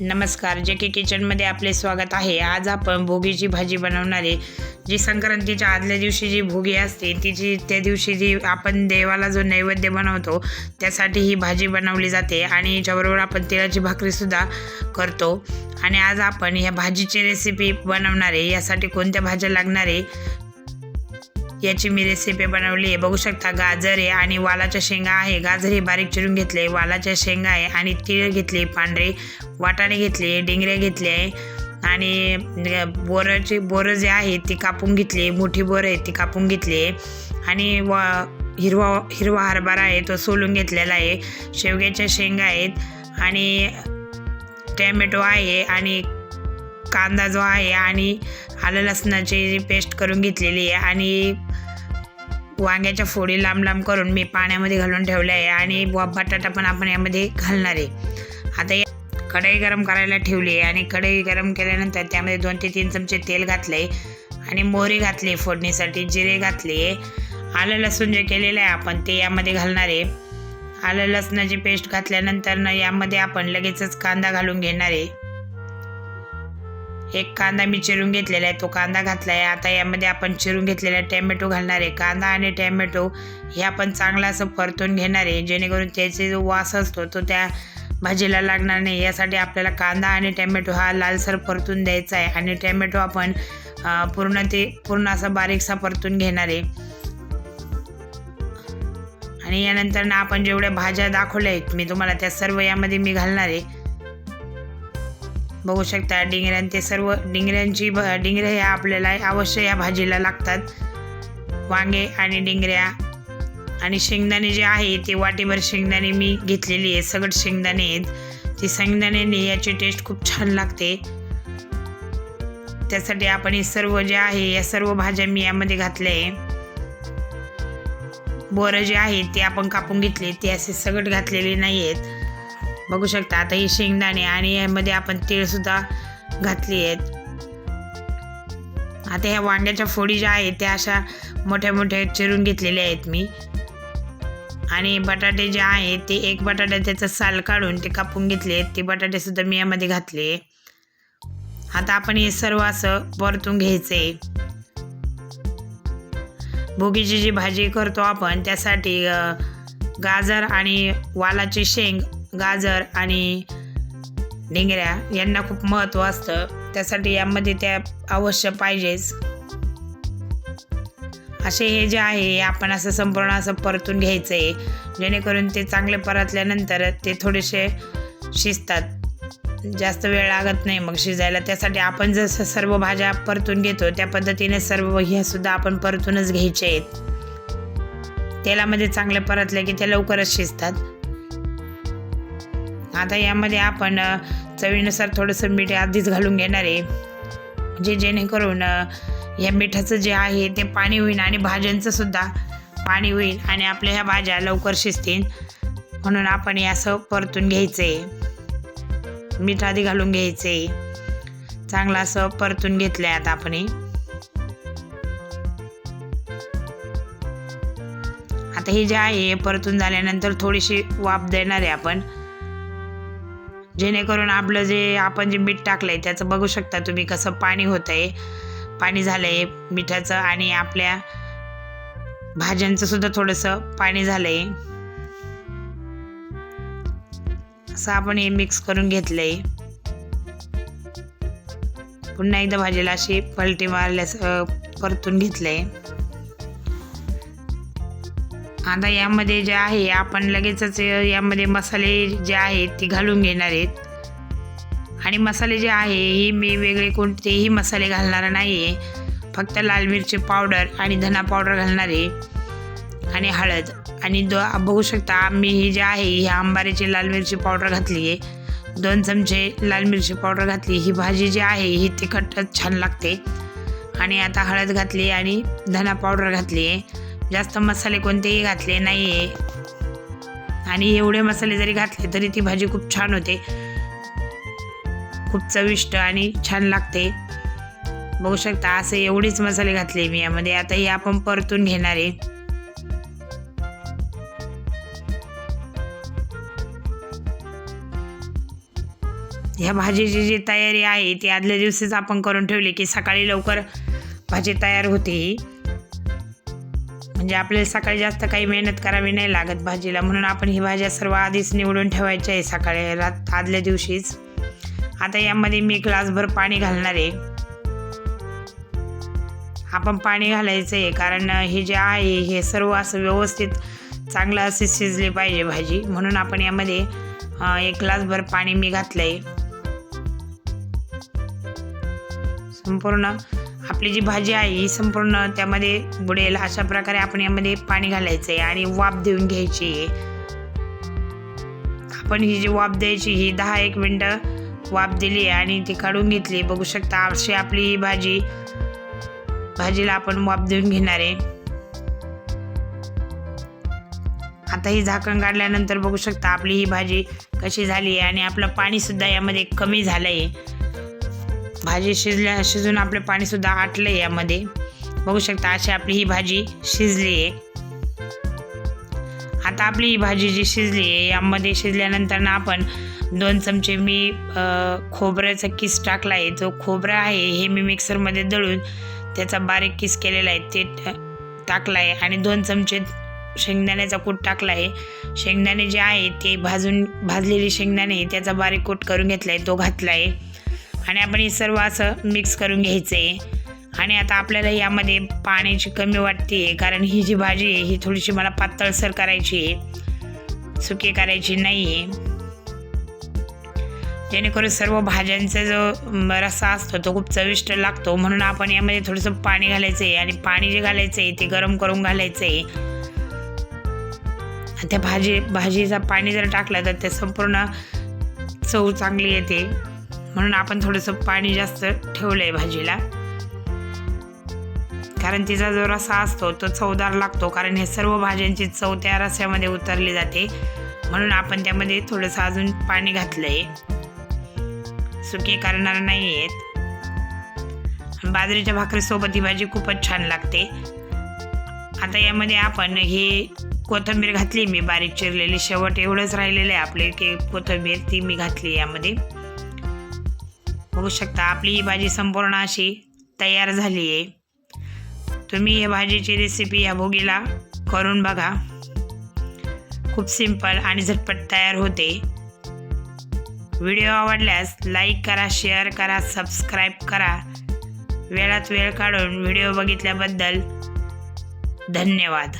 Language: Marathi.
नमस्कार जे के किचनमध्ये आपले स्वागत आहे. आज आपण भोगीची भाजी बनवणारे जी संक्रांतीच्या आदल्या दिवशी जी भोगी असते तिची त्या दिवशी जी आपण देवाला जो नैवेद्य बनवतो त्यासाठी ही भाजी बनवली जाते आणि याच्याबरोबर आपण तिळाची भाकरीसुद्धा करतो. आणि आज आपण ह्या भाजीची रेसिपी बनवणारे यासाठी कोणत्या भाज्या लागणार आहे याची मी रेसिपी बनवली आहे. बघू शकता गाजर आहे आणि वालाच्या शेंगा आहे. गाजर हे बारीक चिरून घेतले. वालाच्या शेंगा आहे आणि तीळ घेतले पांढरे वाटाणे घेतले डिंगऱ्या घेतले आहे. आणि बोराची बोरं जे आहे ती कापून घेतली मोठी बोरं आहे ती कापून घेतली आहे. आणि व हिरवा हिरवा हरभरा आहे तो सोलून घेतलेला आहे. शेवग्याच्या शेंगा आहेत आणि टॅमॅटो आहे आणि कांदा जो आहे आणि आलं लसणाची पेस्ट करून घेतलेली आहे. आणि वांग्याच्या फोडी लांब लांब करून मी पाण्यामध्ये घालून ठेवल्या आहे आणि बटाटा पण आपण यामध्ये घालणार आहे. आता या कढई गरम करायला ठेवली आहे आणि कढई गरम केल्यानंतर त्यामध्ये दोन ते तीन चमचे तेल घातले आणि मोहरी घातली फोडणीसाठी जिरे घातले आलं लसूण जे केलेलं आहे आपण ते यामध्ये घालणार आहे. आलं लसणाची पेस्ट घातल्यानंतर यामध्ये आपण लगेचच कांदा घालून घेणार आहे. एक कांदा मी चिरून घेतलेला आहे तो कांदा घातला आहे आता यामध्ये आपण चिरून घेतलेला टॅमॅटो घालणार आहे. कांदा आणि टॅमॅटो हे आपण चांगला असं परतून घेणार आहे. जेणेकरून त्याचे जो वास असतो तो त्या भाजीला लागणार नाही. यासाठी आपल्याला कांदा आणि टॅमॅटो हा लालसर परतून द्यायचा आहे. आणि टॅमॅटो आपण पूर्ण ते पूर्ण असा बारीकसा परतून घेणार आहे. आणि यानंतर ना आपण जेवढ्या भाज्या दाखवल्या आहेत मी तुम्हाला त्या सर्व यामध्ये मी घालणार आहे. बघू शकता डिंगऱ्यांचे सर्व डिंगऱ्यांची भ डिंगऱ्या ह्या आपल्याला अवश्य या भाजीला लागतात. वांगे आणि डिंगऱ्या आणि शेंगदाणे जे आहे ते वाटीभर शेंगदाणे मी घेतलेली आहे. सगळं शेंगदाणे आहेत. ती शेंगदाण्याने याची टेस्ट खूप छान लागते. त्यासाठी आपण हे सर्व जे आहे या सर्व भाज्या मी यामध्ये घातल्या आहे. बोरं जे आहे ते आपण कापून घेतले ते असे सगट घातलेले नाही आहेत. बघू शकता. आता ही शेंगदाणे आणि यामध्ये आपण तीळसुद्धा घातली आहेत. आता ह्या वांग्याच्या फोडी ज्या आहेत त्या अशा मोठ्या मोठ्या चिरून घेतलेल्या आहेत मी. आणि बटाटे जे आहेत ते एक बटाटा त्याचं साल काढून ते कापून घेतले आहेत. ते बटाटेसुद्धा मी यामध्ये घातले आता आपण हे सर्व असं परतून घ्यायचे भोगीची जी भाजी करतो आपण त्यासाठी गाजर आणि वालाची शेंग गाजर आणि डिंगऱ्या यांना खूप महत्त्व असतं. त्यासाठी यामध्ये त्या अवश्य पाहिजेच. असे हे जे आहे हे आपण असं संपूर्ण असं परतून घ्यायचं आहे जेणेकरून ते चांगले परतल्यानंतर ते थोडेसे शिजतात. जास्त वेळ लागत नाही मग शिजायला. त्यासाठी आपण जसं सर्व भाज्या परतून घेतो त्या पद्धतीने सर्व ह्यासुद्धा आपण परतूनच घ्यायचे आहेत. तेलामध्ये चांगले परतले की ते लवकरच शिजतात. आता यामध्ये आपण चवीनुसार थोडंसं मीठ आधीच घालून घेणार आहे. म्हणजे जेणेकरून या मिठाचं जे आहे ते पाणी होईल आणि भाज्यांचं सुद्धा पाणी होईल आणि आपल्या ह्या भाज्या लवकर शिजतील. म्हणून आपण हे असं परतून घ्यायचं आहे मीठ आधी घालून घ्यायचं आहे चांगलं असं परतून घेतलं आहे आता आपण आता हे जे आहे परतून झाल्यानंतर थोडीशी वाफ देणार आहे आपण. जेणेकरून आपलं जे आपण जे मीठ टाकलं आहे त्याचं बघू शकता तुम्ही कसं पाणी होतं आहे पाणी झालं आहे मिठाचं आणि आपल्या भाज्यांचं सुद्धा थोडंसं पाणी झालं आहे असं आपण हे मिक्स करून घेतलं आहे पुन्हा एकदा भाजीला अशी पलटी मारल्यास परतून घेतलं आहे आता यामध्ये जे आहे आपण लगेचच यामध्ये मसाले जे आहेत ते घालून घेणार आहेत. आणि मसाले जे आहे हे मी वेगळे कोणतेही मसाले घालणार नाही आहे फक्त लाल मिरची पावडर आणि धना पावडर घालणार आहे. आणि हळद. आणि दो बघू शकता आम्ही ही जे आहे ही आंबारीची लाल मिरची पावडर घातली आहे. दोन चमचे लाल मिरची पावडर घातली ही भाजी जी आहे ही तिखटच छान लागते. आणि आता हळद घातली आणि धना पावडर घातली आहे. जास्त मसाले कोणतेही घातले नाही आहे आणि एवढे मसाले जरी घातले तरी ती भाजी खूप छान होते. खूप चविष्ट आणि छान लागते. बघू शकता असे एवढेच मसाले घातले मी यामध्ये. आता हे आपण परतून घेणार आहे. ह्या भाजीची जी तयारी आहे ती आदल्या दिवशीच आपण करून ठेवली की सकाळी लवकर भाजी तयार होते. ही म्हणजे आपल्याला सकाळी जास्त काही मेहनत करावी नाही लागत भाजीला. म्हणून आपण ही भाज्या सर्व आधीच निवडून ठेवायच्या आहे सकाळी रात आदल्या दिवशीच. आता यामध्ये मी ग्लासभर पाणी घालणार आहे. आपण पाणी घालायचं आहे कारण हे जे आहे हे सर्व असं व्यवस्थित चांगलं असे शिजले पाहिजे भाजी. म्हणून आपण यामध्ये एक ग्लासभर पाणी मी घातलं आहे संपूर्ण आपली जी भाजी आहे ही संपूर्ण त्यामध्ये बुडेल अशा प्रकारे आपण यामध्ये पाणी घालायचं आहे आणि वाफ देऊन घ्यायची आहे. आपण ही जी वाफ द्यायची ही दहा एक मिनटं वाफ दिली आहे आणि ती काढून घेतली. बघू शकता अशी आपली ही भाजी भाजीला आपण वाफ देऊन घेणार आहे. आता ही झाकण काढल्यानंतर बघू शकता आपली ही भाजी कशी झाली आहे आणि आपलं पाणीसुद्धा यामध्ये कमी झालं आहे भाजी शिजल्या शिजून आपलं पाणीसुद्धा आटलं आहे यामध्ये. बघू शकता अशी आपली ही भाजी शिजली आहे आता आपली ही भाजी जी शिजली आहे यामध्ये शिजल्यानंतर ना आपण दोन चमचे मी खोबऱ्याचा किस टाकला आहे जो खोबरं आहे हे मी मिक्सरमध्ये दळून त्याचा बारीक किस केलेला आहे ते टाकला आहे आणि दोन चमचे शेंगदाण्याचा कूट टाकला आहे शेंगदाणे जे आहे ते भाजून भाजलेली शेंगदाणे त्याचा बारीक कूट करून घेतला आहे तो घातला आहे आणि आपण हे सर्व असं मिक्स करून घ्यायचं. आहे आणि आता आपल्याला यामध्ये पाण्याची कमी वाटते आहे कारण ही जी भाजी आहे ही थोडीशी मला पातळसर करायची आहे. सुकी करायची नाही आहे जेणेकरून सर्व भाज्यांचा जो रस्सा असतो तो खूप चविष्ट लागतो. म्हणून आपण यामध्ये थोडंसं पाणी घालायचं आहे आणि पाणी जे घालायचं आहे ते गरम करून घालायचं आहे त्या भाजी भाजीचा पाणी जर टाकलं तर ते संपूर्ण चव चांगली येते. म्हणून आपण थोडंसं पाणी जास्त ठेवलं आहे भाजीला. कारण तिचा जो रसा असतो तो चवदार लागतो. कारण हे सर्व भाज्यांची चव त्या रस्यामध्ये उतरली जाते. म्हणून आपण त्यामध्ये थोडंसं अजून पाणी घातलं आहे सुकी करणार नाही आहेत बाजरीच्या भाकरीसोबत ही भाजी खूपच छान लागते. आता यामध्ये आपण ही कोथिंबीर घातली मी बारीक चिरलेली. शेवट एवढंच राहिलेलं आहे आपले की कोथंबीर ती मी घातली यामध्ये. बघू शकता. आपली ही भाजी संपूर्ण अशी तयार झाली आहे तुम्ही या भाजीची रेसिपी या भोगीला करून बघा. खूप सिंपल आणि झटपट तयार होते. व्हिडिओ आवडल्यास लाईक करा शेअर करा सबस्क्राईब करा. वेळात वेळ काढून व्हिडिओ बघितल्याबद्दल धन्यवाद.